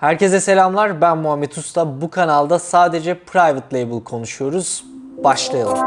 Herkese selamlar. Ben Muhammed Usta. Bu kanalda sadece private label konuşuyoruz. Başlayalım.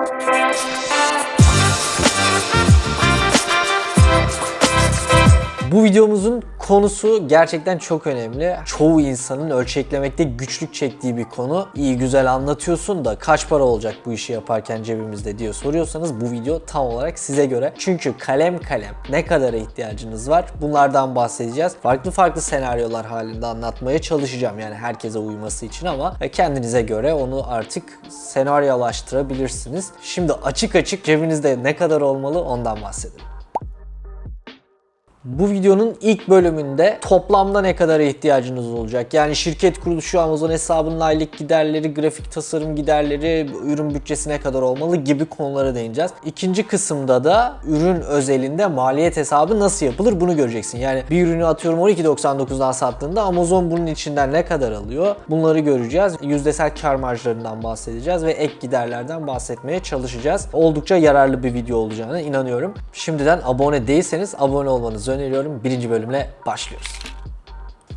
Bu videomuzun konusu gerçekten çok önemli. Çoğu insanın ölçeklemekte güçlük çektiği bir konu. İyi güzel anlatıyorsun da kaç para olacak bu işi yaparken cebimizde diye soruyorsanız bu video tam olarak size göre. Çünkü kalem kalem ne kadara ihtiyacınız var bunlardan bahsedeceğiz. Farklı farklı senaryolar halinde anlatmaya çalışacağım yani herkese uyması için ama kendinize göre onu artık senaryolaştırabilirsiniz. Şimdi açık açık cebinizde ne kadar olmalı ondan bahsedelim. Bu videonun ilk bölümünde toplamda ne kadar ihtiyacınız olacak? Yani şirket kuruluşu, Amazon hesabının aylık giderleri, grafik tasarım giderleri, ürün bütçesi ne kadar olmalı gibi konulara değineceğiz. İkinci kısımda da ürün özelinde maliyet hesabı nasıl yapılır bunu göreceksin. Yani bir ürünü atıyorum 12.99'dan sattığında Amazon bunun içinden ne kadar alıyor? Bunları göreceğiz. Yüzdesel kar marjlarından bahsedeceğiz ve ek giderlerden bahsetmeye çalışacağız. Oldukça yararlı bir video olacağına inanıyorum. Şimdiden abone değilseniz abone olmanızı öneriyorum. Birinci bölümle başlıyoruz.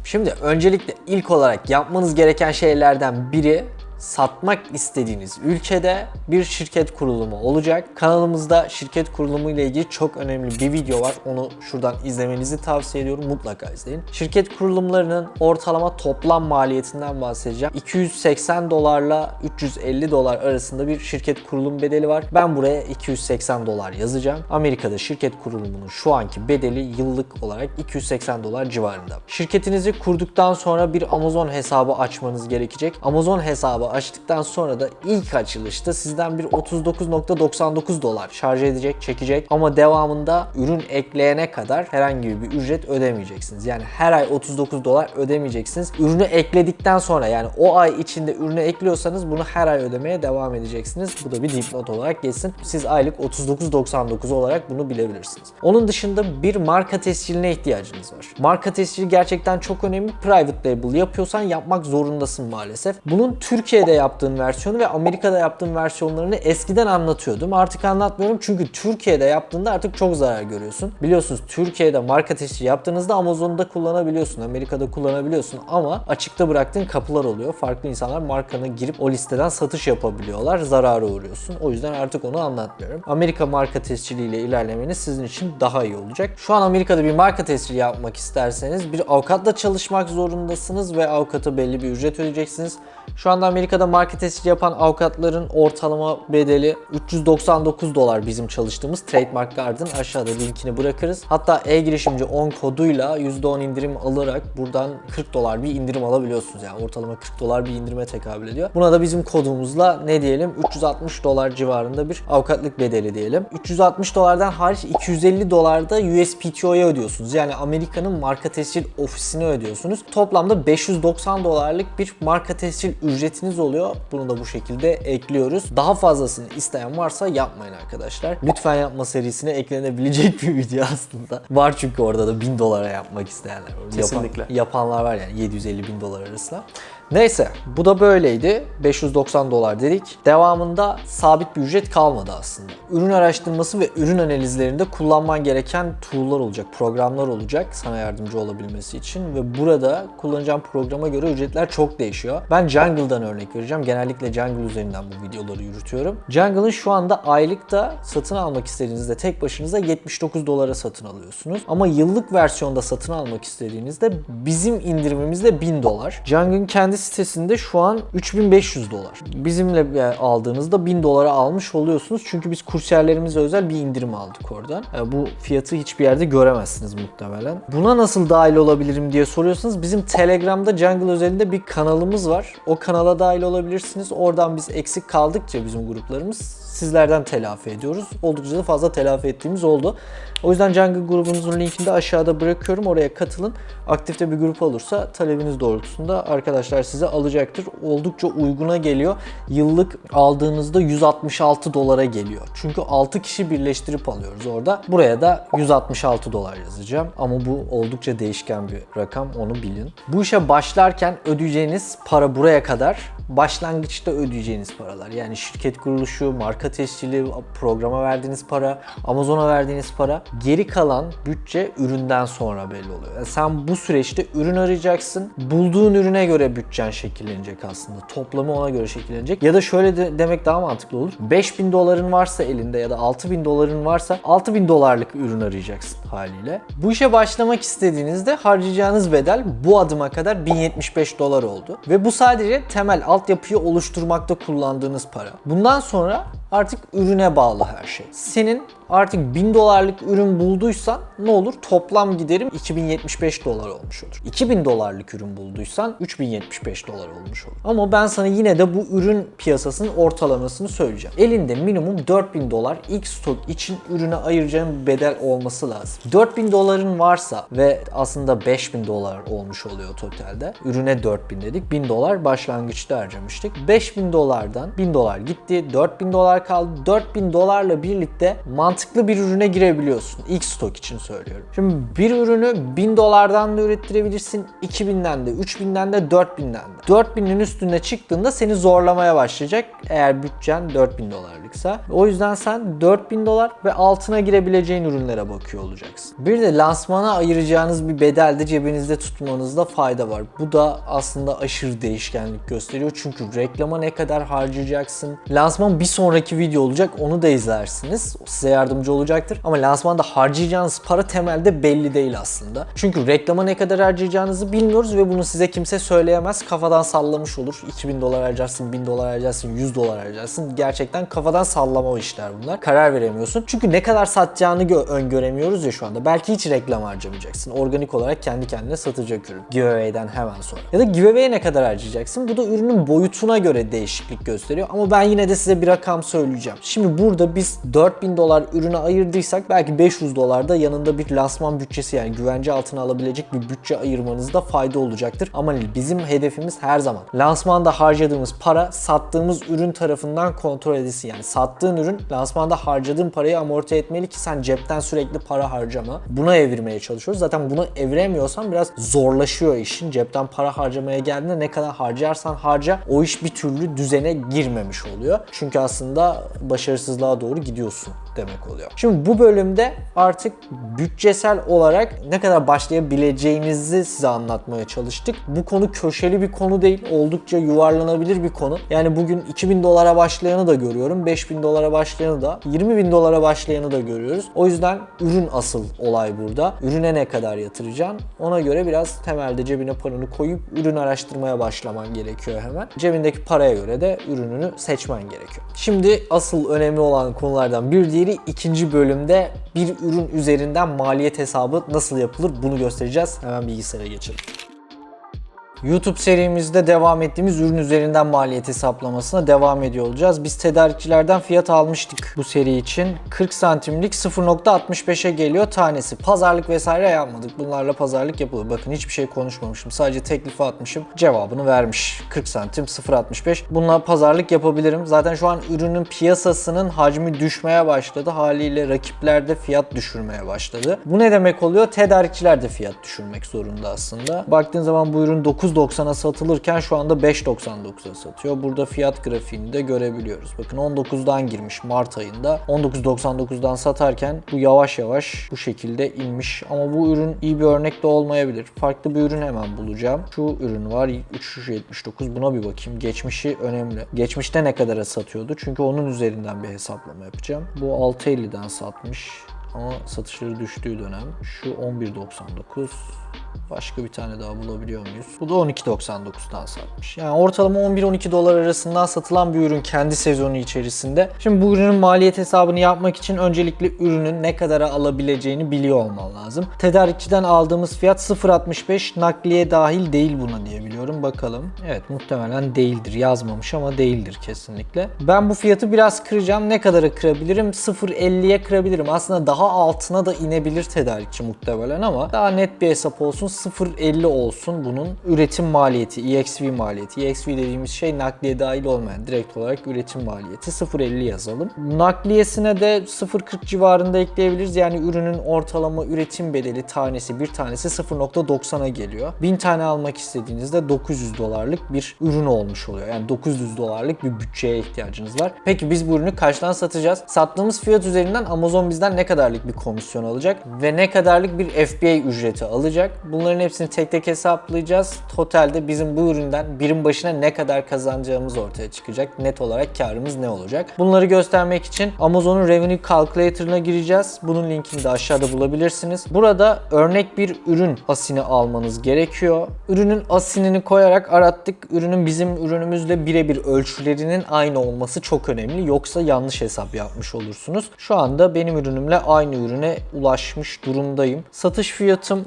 Şimdi öncelikle ilk olarak yapmanız gereken şeylerden biri satmak istediğiniz ülkede bir şirket kurulumu olacak. Kanalımızda şirket kurulumu ile ilgili çok önemli bir video var. Onu şuradan izlemenizi tavsiye ediyorum. Mutlaka izleyin. Şirket kurulumlarının ortalama toplam maliyetinden bahsedeceğim. 280 dolarla 350 dolar arasında bir şirket kurulum bedeli var. Ben buraya 280 dolar yazacağım. Amerika'da şirket kurulumunun şu anki bedeli yıllık olarak 280 dolar civarında. Şirketinizi kurduktan sonra bir Amazon hesabı açmanız gerekecek. Amazon hesabı açtıktan sonra da ilk açılışta sizden bir 39.99 dolar şarj edecek, çekecek ama devamında ürün ekleyene kadar herhangi bir ücret ödemeyeceksiniz. Yani her ay 39 dolar ödemeyeceksiniz. Ürünü ekledikten sonra yani o ay içinde ürünü ekliyorsanız bunu her ay ödemeye devam edeceksiniz. Bu da bir dipnot olarak geçsin. Siz aylık 39.99 olarak bunu bilebilirsiniz. Onun dışında bir marka tesciline ihtiyacınız var. Marka tescili gerçekten çok önemli. Private label yapıyorsan yapmak zorundasın maalesef. Bunun Türkiye'de yaptığın versiyonu ve Amerika'da yaptığın versiyonlarını eskiden anlatıyordum. Artık anlatmıyorum çünkü Türkiye'de yaptığında artık çok zarar görüyorsun. Biliyorsunuz Türkiye'de marka tescili yaptığınızda Amazon'da kullanabiliyorsun, Amerika'da kullanabiliyorsun ama açıkta bıraktığın kapılar oluyor. Farklı insanlar markanı girip o listeden satış yapabiliyorlar. Zarara uğruyorsun. O yüzden artık onu anlatmıyorum. Amerika marka tesciliyle ilerlemeniz sizin için daha iyi olacak. Şu an Amerika'da bir marka tescili yapmak isterseniz bir avukatla çalışmak zorundasınız ve avukata belli bir ücret ödeyeceksiniz. Şu anda Amerika'da marka tescili yapan avukatların ortalama bedeli 399 dolar bizim çalıştığımız Trademark Guard'ın aşağıda linkini bırakırız. Hatta e-girişimci 10 koduyla %10 indirim alarak buradan 40 dolar bir indirim alabiliyorsunuz. Yani ortalama 40 dolar bir indirime tekabül ediyor. Buna da bizim kodumuzla ne diyelim 360 dolar civarında bir avukatlık bedeli diyelim. 360 dolardan hariç 250 dolarda USPTO'ya ödüyorsunuz. Yani Amerika'nın marka tescil ofisine ödüyorsunuz. Toplamda 590 dolarlık bir marka tescil ücretiniz oluyor. Bunu da bu şekilde ekliyoruz. Daha fazlasını isteyen varsa yapmayın arkadaşlar. Lütfen yapma serisine eklenebilecek bir video aslında. Var çünkü orada da 1000 dolara yapmak isteyenler. Yapan- Kesinlikle. yapanlar var yani 750 bin dolar arasında. Neyse bu da böyleydi. 590 dolar dedik. Devamında sabit bir ücret kalmadı aslında. Ürün araştırması ve ürün analizlerinde kullanman gereken tool'lar olacak, programlar olacak sana yardımcı olabilmesi için ve burada kullanacağım programa göre ücretler çok değişiyor. Ben Jungle'dan örnek vereceğim. Genellikle Jungle üzerinden bu videoları yürütüyorum. Jungle'ın şu anda aylıkta satın almak istediğinizde tek başınıza 79 dolara satın alıyorsunuz. Ama yıllık versiyonda satın almak istediğinizde bizim indirimimizde 1000 dolar. Jungle'ın kendi sitesinde şu an 3500 dolar. Bizimle e, aldığınızda 1000 dolara almış oluyorsunuz. Çünkü biz kursiyerlerimize özel bir indirim aldık oradan. E, Bu fiyatı hiçbir yerde göremezsiniz muhtemelen. Buna nasıl dahil olabilirim diye soruyorsanız bizim Telegram'da Jungle özelinde bir kanalımız var. O kanala dahil olabilirsiniz. Oradan biz eksik kaldıkça bizim gruplarımız sizlerden telafi ediyoruz. Oldukça da fazla telafi ettiğimiz oldu. O yüzden Jungle grubumuzun linkini de aşağıda bırakıyorum. Oraya katılın. Aktifte bir grup olursa talebiniz doğrultusunda arkadaşlar size alacaktır. Oldukça uyguna geliyor. Yıllık aldığınızda 166 dolara geliyor. Çünkü 6 kişi birleştirip alıyoruz orada. Buraya da 166 dolar yazacağım. Ama bu oldukça değişken bir rakam onu bilin. Bu işe başlarken ödeyeceğiniz para buraya kadar başlangıçta ödeyeceğiniz paralar. Yani şirket kuruluşu, marka tescili, programa verdiğiniz para, Amazon'a verdiğiniz para. Geri kalan bütçe üründen sonra belli oluyor. Yani sen bu süreçte ürün arayacaksın. Bulduğun ürüne göre bütçen şekillenecek aslında. Toplamı ona göre şekillenecek. Ya da şöyle de demek daha mantıklı olur. 5000 doların varsa elinde ya da 6000 doların varsa 6000 dolarlık ürün arayacaksın haliyle. Bu işe başlamak istediğinizde harcayacağınız bedel bu adıma kadar 1075 dolar oldu. Ve bu sadece temel altyapıyı oluşturmakta kullandığınız para. Bundan sonra artık ürüne bağlı her şey. Senin artık 1000 dolarlık ürün bulduysan ne olur? Toplam giderim 2075 dolar olmuş olur. 2000 dolarlık ürün bulduysan 3075 dolar olmuş olur. Ama ben sana yine de bu ürün piyasasının ortalamasını söyleyeceğim. Elinde minimum 4000 dolar ilk stok için ürüne ayıracağın bedel olması lazım. 4000 doların varsa ve aslında 5000 dolar olmuş oluyor totalde. Ürüne 4000 dedik. 1000 dolar başlangıçta harcamıştık. 5000 dolardan 1000 dolar gitti. 4000 dolar kaldı. 4000 dolarla birlikte mantıklı bir ürüne girebiliyorsun. İlk stok için söylüyorum. Şimdi bir ürünü 1000 dolardan da ürettirebilirsin. 2000'den de, 3000'den de, 4000'den de. 4000'in üstüne çıktığında seni zorlamaya başlayacak eğer bütçen 4000 dolarlıksa. O yüzden sen 4000 dolar ve altına girebileceğin ürünlere bakıyor olacaksın. Bir de lansmana ayıracağınız bir bedel de cebinizde tutmanızda fayda var. Bu da aslında aşırı değişkenlik gösteriyor. Çünkü reklama ne kadar harcayacaksın? Lansman bir sonraki video olacak. Onu da izlersiniz. Size yardımcı olacaktır. Ama lansmanda harcayacağınız para temelde belli değil aslında. Çünkü reklama ne kadar harcayacağınızı bilmiyoruz ve bunu size kimse söyleyemez. Kafadan sallamış olur. 2000 dolar harcarsın, 1000 dolar harcarsın, 100 dolar harcarsın. Gerçekten kafadan sallama o işler bunlar. Karar veremiyorsun. Çünkü ne kadar satacağını gö- öngöremiyoruz ya şu anda. Belki hiç reklam harcamayacaksın. Organik olarak kendi kendine satacak ürün. Giveaway'den hemen sonra. Ya da giveaway'e ne kadar harcayacaksın? Bu da ürünün boyutuna göre değişiklik gösteriyor. Ama ben yine de size bir rakam söyleyeceğim. Şimdi burada biz 4000 dolar ürüne ayırdıysak belki 500 dolar da yanında bir lansman bütçesi yani güvence altına alabilecek bir bütçe ayırmanızda fayda olacaktır. Ama bizim hedefimiz her zaman lansmanda harcadığımız para sattığımız ürün tarafından kontrol edilsin. Yani sattığın ürün lansmanda harcadığın parayı amorti etmeli ki sen cepten sürekli para harcama. Buna evirmeye çalışıyoruz. Zaten bunu eviremiyorsan biraz zorlaşıyor işin. Cepten para harcamaya geldiğinde ne kadar harcarsan harca o iş bir türlü düzene girmemiş oluyor. Çünkü aslında başarısızlığa doğru gidiyorsun demek oluyor. Şimdi bu bölümde artık bütçesel olarak ne kadar başlayabileceğinizi size anlatmaya çalıştık. Bu konu köşeli bir konu değil. Oldukça yuvarlanabilir bir konu. Yani bugün 2000 dolara başlayanı da görüyorum. 5000 dolara başlayanı da, 20 bin dolara başlayanı da görüyoruz. O yüzden ürün asıl olay burada. Ürüne ne kadar yatıracaksın? Ona göre biraz temelde cebine paranı koyup ürün araştırmaya başlaman gerekiyor hemen. Cebindeki paraya göre de ürününü seçmen gerekiyor. Şimdi asıl önemli olan konulardan bir diğeri ikinci bölümde bir ürün üzerinden maliyet hesabı nasıl yapılır bunu göstereceğiz. Hemen bilgisayara geçelim. YouTube serimizde devam ettiğimiz ürün üzerinden maliyet hesaplamasına devam ediyor olacağız. Biz tedarikçilerden fiyat almıştık bu seri için. 40 santimlik 0.65'e geliyor tanesi. Pazarlık vesaire yapmadık. Bunlarla pazarlık yapılır. Bakın hiçbir şey konuşmamışım. Sadece teklifi atmışım. Cevabını vermiş. 40 santim 0.65. Bununla pazarlık yapabilirim. Zaten şu an ürünün piyasasının hacmi düşmeye başladı. Haliyle rakipler de fiyat düşürmeye başladı. Bu ne demek oluyor? Tedarikçiler de fiyat düşürmek zorunda aslında. Baktığın zaman bu ürün 9.90'a satılırken şu anda 5.99'a satıyor. Burada fiyat grafiğini de görebiliyoruz. Bakın 19'dan girmiş Mart ayında. 19.99'dan satarken bu yavaş yavaş bu şekilde inmiş. Ama bu ürün iyi bir örnek de olmayabilir. Farklı bir ürün hemen bulacağım. Şu ürün var 379 buna bir bakayım. Geçmişi önemli. Geçmişte ne kadara satıyordu? Çünkü onun üzerinden bir hesaplama yapacağım. Bu 6.50'den satmış. Ama satışları düştüğü dönem şu 11.99 Başka bir tane daha bulabiliyor muyuz? Bu da 12.99'dan satmış. Yani ortalama 11-12 dolar arasından satılan bir ürün kendi sezonu içerisinde. Şimdi bu ürünün maliyet hesabını yapmak için öncelikle ürünün ne kadara alabileceğini biliyor olman lazım. Tedarikçiden aldığımız fiyat 0.65 nakliye dahil değil buna diye biliyorum. Bakalım. Evet muhtemelen değildir. Yazmamış ama değildir kesinlikle. Ben bu fiyatı biraz kıracağım. Ne kadara kırabilirim? 0.50'ye kırabilirim. Aslında daha altına da inebilir tedarikçi muhtemelen ama daha net bir hesap olsun 0.50 olsun bunun üretim maliyeti, EXV maliyeti. EXV dediğimiz şey nakliye dahil olmayan direkt olarak üretim maliyeti 0.50 yazalım. Nakliyesine de 0.40 civarında ekleyebiliriz. Yani ürünün ortalama üretim bedeli tanesi bir tanesi 0.90'a geliyor. 1000 tane almak istediğinizde 900 dolarlık bir ürün olmuş oluyor. Yani 900 dolarlık bir bütçeye ihtiyacınız var. Peki biz bu ürünü kaçtan satacağız? Sattığımız fiyat üzerinden Amazon bizden ne kadarlık bir komisyon alacak ve ne kadarlık bir FBA ücreti alacak? Bunların hepsini tek tek hesaplayacağız. Totalde bizim bu üründen birim başına ne kadar kazanacağımız ortaya çıkacak. Net olarak karımız ne olacak? Bunları göstermek için Amazon'un Revenue Calculator'ına gireceğiz. Bunun linkini de aşağıda bulabilirsiniz. Burada örnek bir ürün asini almanız gerekiyor. Ürünün asinini koyarak arattık. Ürünün bizim ürünümüzle birebir ölçülerinin aynı olması çok önemli. Yoksa yanlış hesap yapmış olursunuz. Şu anda benim ürünümle aynı ürüne ulaşmış durumdayım. Satış fiyatım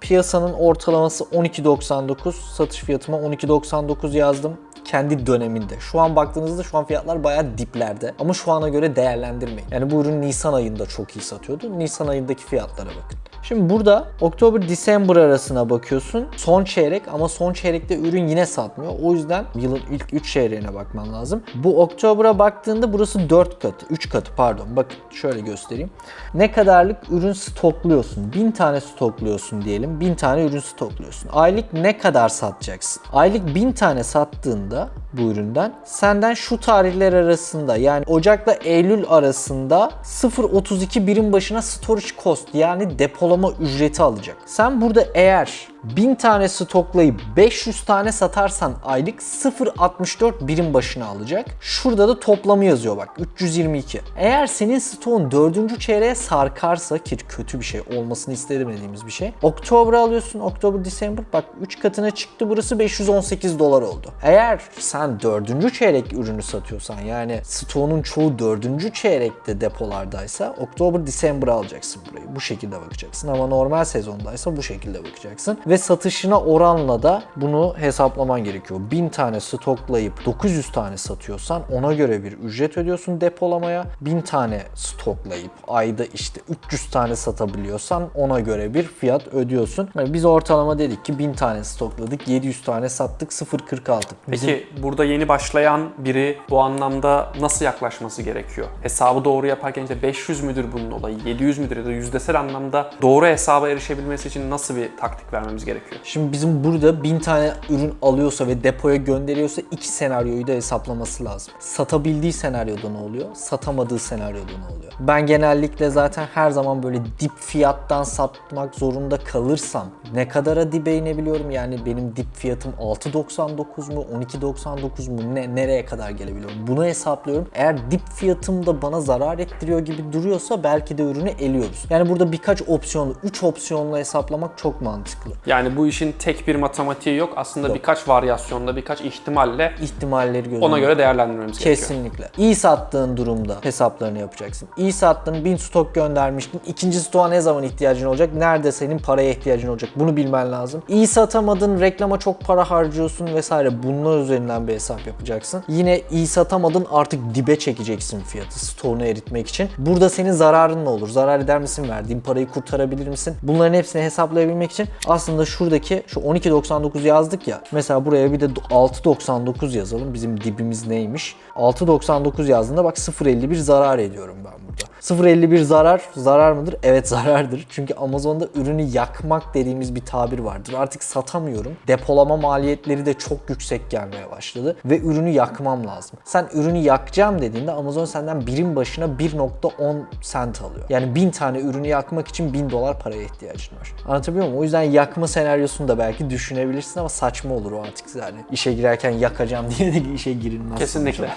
Piyasanın ortalaması 12.99. Satış fiyatıma 12.99 yazdım kendi döneminde. Şu an baktığınızda şu an fiyatlar bayağı diplerde. Ama şu ana göre değerlendirmeyin. Yani bu ürün Nisan ayında çok iyi satıyordu. Nisan ayındaki fiyatlara bakın. Şimdi burada Oktober December arasına bakıyorsun. Son çeyrek ama son çeyrekte ürün yine satmıyor. O yüzden yılın ilk 3 çeyreğine bakman lazım. Bu Oktober'a baktığında burası 4 katı, 3 katı pardon. Bakın şöyle göstereyim. Ne kadarlık ürün stokluyorsun? 1000 tane stokluyorsun diyelim. 1000 tane ürün stokluyorsun. Aylık ne kadar satacaksın? Aylık 1000 tane sattığında bu üründen senden şu tarihler arasında yani Ocak'la Eylül arasında 0.32 birim başına storage cost yani depolama ücreti alacak. Sen burada eğer 1000 tane stoklayıp 500 tane satarsan aylık 0.64 birim başına alacak. Şurada da toplamı yazıyor bak 322. Eğer senin stoğun 4. çeyreğe sarkarsa ki kötü bir şey olmasını istemediğimiz bir şey. Oktober alıyorsun. Oktober, December bak 3 katına çıktı burası 518 dolar oldu. Eğer sen 4. çeyrek ürünü satıyorsan yani stoğunun çoğu 4. çeyrekte depolardaysa Oktober, December alacaksın burayı. Bu şekilde bakacaksın ama normal sezondaysa bu şekilde bakacaksın ve satışına oranla da bunu hesaplaman gerekiyor. 1000 tane stoklayıp 900 tane satıyorsan ona göre bir ücret ödüyorsun depolamaya. 1000 tane stoklayıp ayda işte 300 tane satabiliyorsan ona göre bir fiyat ödüyorsun. Yani biz ortalama dedik ki 1000 tane stokladık, 700 tane sattık, 0.46. Bizim Peki burada yeni başlayan biri bu anlamda nasıl yaklaşması gerekiyor? Hesabı doğru yaparken işte 500 müdür bunun olayı, 700 müdür ya da yüzdesel anlamda doğru hesaba erişebilmesi için nasıl bir taktik vermemiz gerekiyor? Şimdi bizim burada 1000 tane ürün alıyorsa ve depoya gönderiyorsa iki senaryoyu da hesaplaması lazım. Satabildiği senaryoda ne oluyor? Satamadığı senaryoda ne oluyor? Ben genellikle zaten her zaman böyle dip fiyattan satmak zorunda kalırsam ne kadara dibe inebiliyorum? Yani benim dip fiyatım 6.99 mu 12.99 mu ne nereye kadar gelebiliyorum? Bunu hesaplıyorum. Eğer dip fiyatım da bana zarar ettiriyor gibi duruyorsa belki de ürünü eliyoruz. Yani burada birkaç opsiyonlu, 3 opsiyonla hesaplamak çok mantıklı. Yani bu işin tek bir matematiği yok. Aslında birkaç varyasyonda, birkaç ihtimalle ihtimalleri göz ona göre değerlendirmemiz gerekiyor. Kesinlikle. İyi sattığın durumda hesaplarını yapacaksın. İyi sattın, 1000 stok göndermiştin. İkinci stoğa ne zaman ihtiyacın olacak? Nerede senin paraya ihtiyacın olacak? Bunu bilmen lazım. İyi satamadın, reklama çok para harcıyorsun vesaire. Bunlar üzerinden bir hesap yapacaksın. Yine iyi satamadın artık dibe çekeceksin fiyatı stoğunu eritmek için. Burada senin zararın ne olur? Zarar eder misin? Verdiğin parayı kurtarabilir misin? Bunların hepsini hesaplayabilmek için aslında şuradaki şu 12.99 yazdık ya. Mesela buraya bir de 6.99 yazalım. Bizim dibimiz neymiş? 6.99 yazdığında bak 0.51 zarar ediyorum ben burada. 0.51 zarar, zarar mıdır? Evet zarardır. Çünkü Amazon'da ürünü yakmak dediğimiz bir tabir vardır. Artık satamıyorum. Depolama maliyetleri de çok yüksek gelmeye başladı ve ürünü yakmam lazım. Sen ürünü yakacağım dediğinde Amazon senden birim başına 1.10 sent alıyor. Yani 1000 tane ürünü yakmak için 1000 dolar paraya ihtiyacın var. Anlatabiliyor muyum? O yüzden yakma senaryosunu da belki düşünebilirsin ama saçma olur o artık yani. İşe girerken yakacağım diye de işe girilmez. Kesinlikle.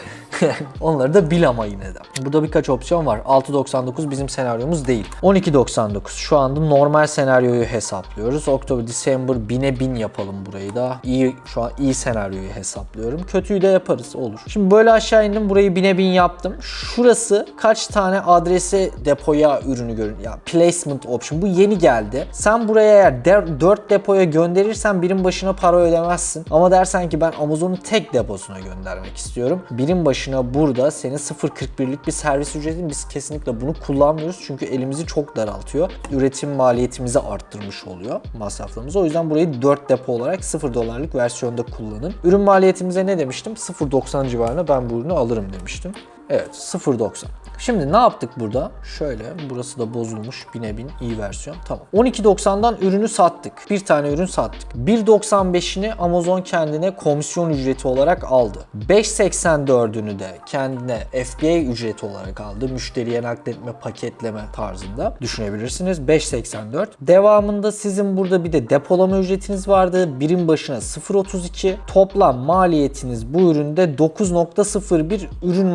Onları da bil ama yine de. Burada birkaç opsiyon var. 6.99 bizim senaryomuz değil. 12.99 şu anda normal senaryoyu hesaplıyoruz. Oktober, December 1000'e 1000 yapalım burayı da. İyi şu an iyi senaryoyu hesaplıyorum. Kötüyü de yaparız olur. Şimdi böyle aşağı indim. Burayı 1000'e 1000 yaptım. Şurası kaç tane adrese depoya ürünü görün. Ya placement option bu yeni geldi. Sen buraya eğer 4 depoya gönderirsen birim başına para ödemezsin. Ama dersen ki ben Amazon'un tek deposuna göndermek istiyorum. Birim başına burada senin 0.41'lik bir servis ücreti biz kesinlikle bunu kullanmıyoruz. Çünkü elimizi çok daraltıyor. Üretim maliyetimizi arttırmış oluyor masraflarımızı. O yüzden burayı 4 depo olarak 0 dolarlık versiyonda kullanın. Ürün maliyetimize ne demiştim? 0.90 civarına ben bu ürünü alırım demiştim. Evet 0.90. Şimdi ne yaptık burada? Şöyle burası da bozulmuş bine bin iyi versiyon. Tamam. 12.90'dan ürünü sattık. Bir tane ürün sattık. 1.95'ini Amazon kendine komisyon ücreti olarak aldı. 5.84'ünü de kendine FBA ücreti olarak aldı. Müşteriye nakletme, paketleme tarzında düşünebilirsiniz. 5.84. Devamında sizin burada bir de depolama ücretiniz vardı. Birim başına 0.32. Toplam maliyetiniz bu üründe 9.01 ürün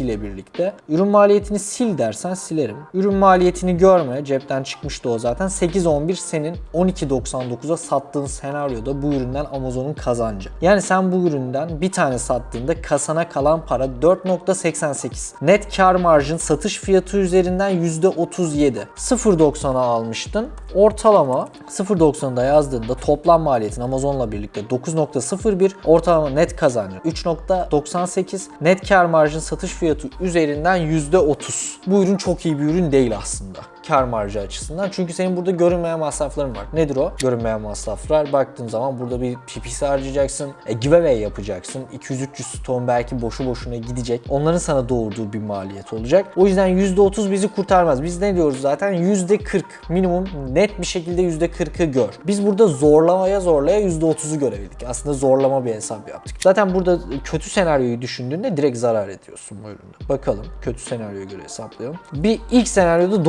maliyetiyle birlikte. Ürün maliyetini sil dersen silerim. Ürün maliyetini görme. Cepten çıkmıştı o zaten. 8.11 senin 12.99'a sattığın senaryoda bu üründen Amazon'un kazancı. Yani sen bu üründen bir tane sattığında kasana kalan para 4.88. Net kar marjın satış fiyatı üzerinden %37. 0.90'a almıştın. Ortalama 0.90'da yazdığında toplam maliyetin Amazon'la birlikte 9.01. Ortalama net kazancın 3.98. Net kar marjın satış fiyatı üzerinden %30. Bu ürün çok iyi bir ürün değil aslında kar marjı açısından. Çünkü senin burada görünmeyen masrafların var. Nedir o? Görünmeyen masraflar. Baktığın zaman burada bir PPC harcayacaksın. E, giveaway yapacaksın. 200-300 ton belki boşu boşuna gidecek. Onların sana doğurduğu bir maliyet olacak. O yüzden %30 bizi kurtarmaz. Biz ne diyoruz zaten? %40 minimum net bir şekilde %40'ı gör. Biz burada zorlamaya zorlaya %30'u görebildik. Aslında zorlama bir hesap yaptık. Zaten burada kötü senaryoyu düşündüğünde direkt zarar ediyorsun bu üründe. Bakalım kötü senaryoya göre hesaplayalım. Bir ilk senaryoda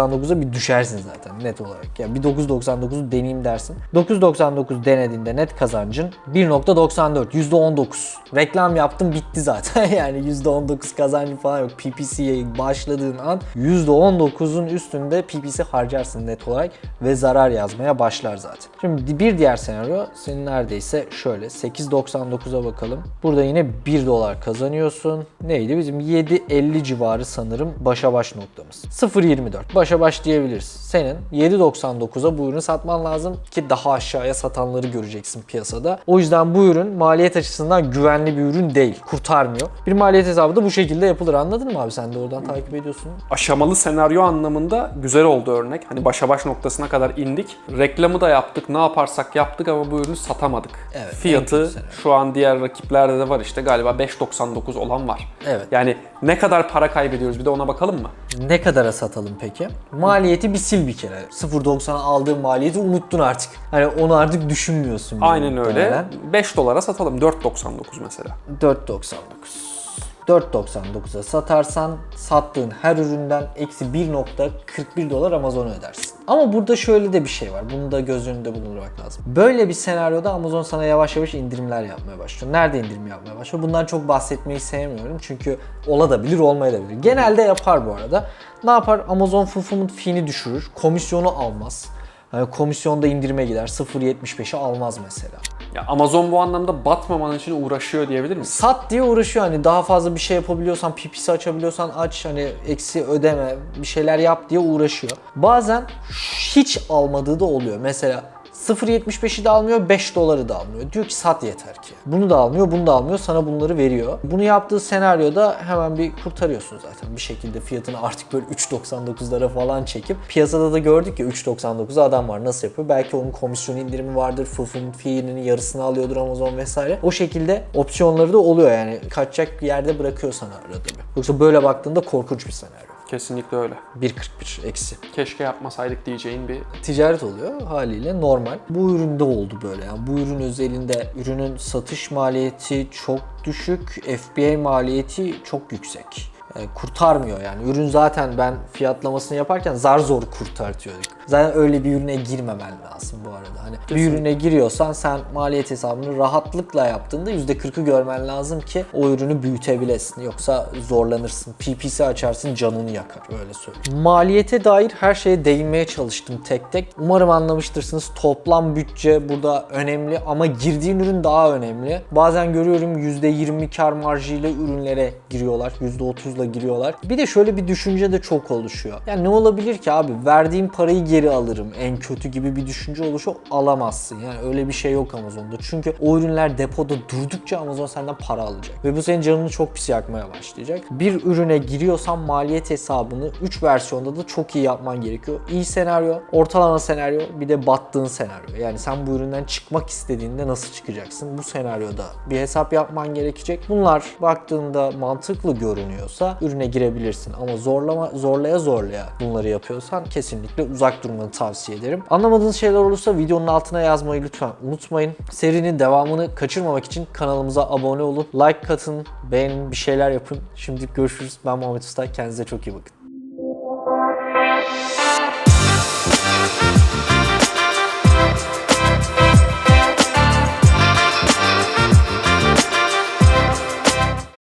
9.99'a bir düşersin zaten net olarak. Yani bir 9.99'u deneyeyim dersin. 9.99 denediğinde net kazancın 1.94 %19. Reklam yaptım bitti zaten yani %19 kazancı falan yok. PPC'ye başladığın an %19'un üstünde PPC harcarsın net olarak ve zarar yazmaya başlar zaten. Şimdi bir diğer senaryo senin neredeyse şöyle 8.99'a bakalım. Burada yine 1 dolar kazanıyorsun. Neydi? Bizim 7.50 civarı sanırım başa baş noktamız. 0.24 başa baş diyebiliriz. Senin 7.99'a bu ürünü satman lazım ki daha aşağıya satanları göreceksin piyasada. O yüzden bu ürün maliyet açısından güvenli bir ürün değil. Kurtarmıyor. Bir maliyet hesabı da bu şekilde yapılır. Anladın mı abi? Sen de oradan takip ediyorsun. Aşamalı senaryo anlamında güzel oldu örnek. Hani başa baş noktasına kadar indik. Reklamı da yaptık. Ne yaparsak yaptık ama bu ürünü satamadık. Evet, Fiyatı şu an diğer rakiplerde de var işte galiba 5.99 olan var. Evet. Yani ne kadar para kaybediyoruz bir de ona bakalım mı? Ne kadara satalım peki? Maliyeti bir sil bir kere. 0.90'a aldığın maliyeti unuttun artık. Hani onu artık düşünmüyorsun. Aynen öyle. muhtemelen. 5 dolara satalım. 4.99 mesela. 4.99. 4.99'a satarsan sattığın her üründen eksi 1.41 dolar Amazon'a ödersin. Ama burada şöyle de bir şey var. Bunu da göz önünde bulundurmak lazım. Böyle bir senaryoda Amazon sana yavaş yavaş indirimler yapmaya başlıyor. Nerede indirim yapmaya başlıyor? Bundan çok bahsetmeyi sevmiyorum. Çünkü ola da. Genelde yapar bu arada. Ne yapar? Amazon fulfillment fee'ni düşürür. Komisyonu almaz. Yani komisyonda indirime gider. 0.75'i almaz mesela. Ya Amazon bu anlamda batmaman için uğraşıyor diyebilir miyiz? Sat diye uğraşıyor hani daha fazla bir şey yapabiliyorsan, PPC açabiliyorsan aç hani eksi ödeme bir şeyler yap diye uğraşıyor. Bazen hiç almadığı da oluyor. Mesela 0.75'i de almıyor, 5 doları da almıyor. Diyor ki sat yeter ki. Bunu da almıyor, bunu da almıyor. Sana bunları veriyor. Bunu yaptığı senaryoda hemen bir kurtarıyorsun zaten. Bir şekilde fiyatını artık böyle 3.99'lara falan çekip piyasada da gördük ya 3.99'a adam var. Nasıl yapıyor? Belki onun komisyon indirimi vardır. Fulfillment fee'nin yarısını alıyordur Amazon vesaire. O şekilde opsiyonları da oluyor yani. Kaçacak yerde bırakıyor sana arada. Yoksa böyle baktığında korkunç bir senaryo. Kesinlikle öyle. 1.41 eksi. Keşke yapmasaydık diyeceğin bir ticaret oluyor haliyle normal. Bu üründe oldu böyle yani. Bu ürün özelinde ürünün satış maliyeti çok düşük, FBA maliyeti çok yüksek. Yani kurtarmıyor yani. Ürün zaten ben fiyatlamasını yaparken zar zor kurtartıyorduk. Zaten öyle bir ürüne girmemen lazım bu arada. Hani bir ürüne giriyorsan sen maliyet hesabını rahatlıkla yaptığında %40'ı görmen lazım ki o ürünü büyütebilesin. Yoksa zorlanırsın. PPC açarsın canını yakar öyle söyleyeyim. Maliyete dair her şeye değinmeye çalıştım tek tek. Umarım anlamıştırsınız. Toplam bütçe burada önemli ama girdiğin ürün daha önemli. Bazen görüyorum %20 kar marjıyla ürünlere giriyorlar. %30'la Google'a giriyorlar. Bir de şöyle bir düşünce de çok oluşuyor. Yani ne olabilir ki abi? Verdiğim parayı geri alırım en kötü gibi bir düşünce oluşuyor. Alamazsın. Yani öyle bir şey yok Amazon'da. Çünkü o ürünler depoda durdukça Amazon senden para alacak. Ve bu senin canını çok pis yakmaya başlayacak. Bir ürüne giriyorsan maliyet hesabını 3 versiyonda da çok iyi yapman gerekiyor. İyi senaryo, ortalama senaryo, bir de battığın senaryo. Yani sen bu üründen çıkmak istediğinde nasıl çıkacaksın? Bu senaryoda bir hesap yapman gerekecek. Bunlar baktığında mantıklı görünüyorsa ürüne girebilirsin. Ama zorlama zorlaya zorlaya bunları yapıyorsan kesinlikle uzak durmanı tavsiye ederim. Anlamadığınız şeyler olursa videonun altına yazmayı lütfen unutmayın. Serinin devamını kaçırmamak için kanalımıza abone olun. Like katın, beğenin, bir şeyler yapın. Şimdi görüşürüz. Ben Muhammed Usta. Kendinize çok iyi bakın.